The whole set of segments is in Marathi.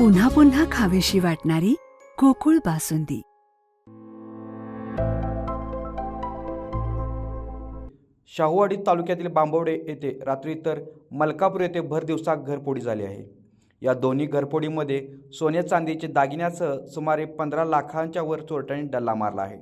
पुन्हा पुन्हा खावीशी वाटणारी गोकुळ बासुंदी. शाहूवाडी तालुक्यातील बांबवडे येथे रात्री तर मलकापूर येथे भर दिवसा घरपोडी झाली आहे. या दोन्ही घरपोडीमध्ये सोने चांदीचे दागिन्यासह सुमारे पंधरा लाखांच्या वर चोरट्यांनी डल्ला मारला आहे.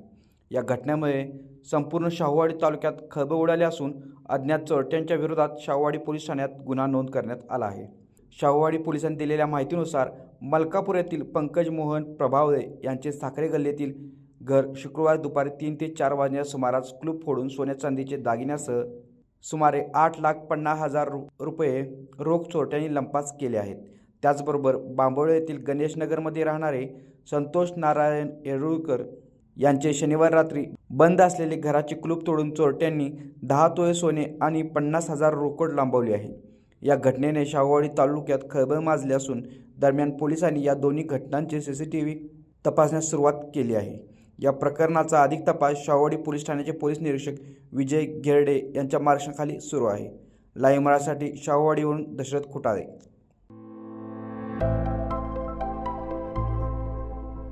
या घटनेमुळे संपूर्ण शाहूवाडी तालुक्यात खळबळ उडाले असून अज्ञात चोरट्यांच्या विरोधात शाहूवाडी पोलीस ठाण्यात गुन्हा नोंद करण्यात आला आहे. शाहूवाडी पोलिसांनी दिलेल्या माहितीनुसार मलकापूर येथील पंकज मोहन प्रभावळे यांचे साखरे गल्लीतील घर शुक्रवारी दुपारी तीन ते चार वाजण्याच्या सुमारास क्लूप फोडून सोन्या चांदीचे दागिन्यासह सुमारे आठ लाख पन्नास हजार रु रुपये रोख चोरट्यांनी लंपास केले आहेत. त्याचबरोबर बांबोळे येथील गणेशनगरमध्ये राहणारे संतोष नारायण येरुळकर यांचे शनिवार रात्री बंद असलेले घराचे कुलूप तोडून चोरट्यांनी दहा तोळे सोने आणि पन्नास हजार रोकड लांबवली आहे. या घटनेने शाहूवाडी तालुक्यात खळबळ माजली असून दरम्यान पोलिसांनी या दोन्ही घटनांचे सी सी टी व्ही तपासण्यास सुरुवात केली आहे. या प्रकरणाचा अधिक तपास शाहूवाडी पोलीस ठाण्याचे पोलीस निरीक्षक विजय घेरडे यांच्या मार्गदर्शनाखाली सुरू आहे. लाईव्ह मराठीसाठी शाहूवाडीवरून दशरथ खुटाळे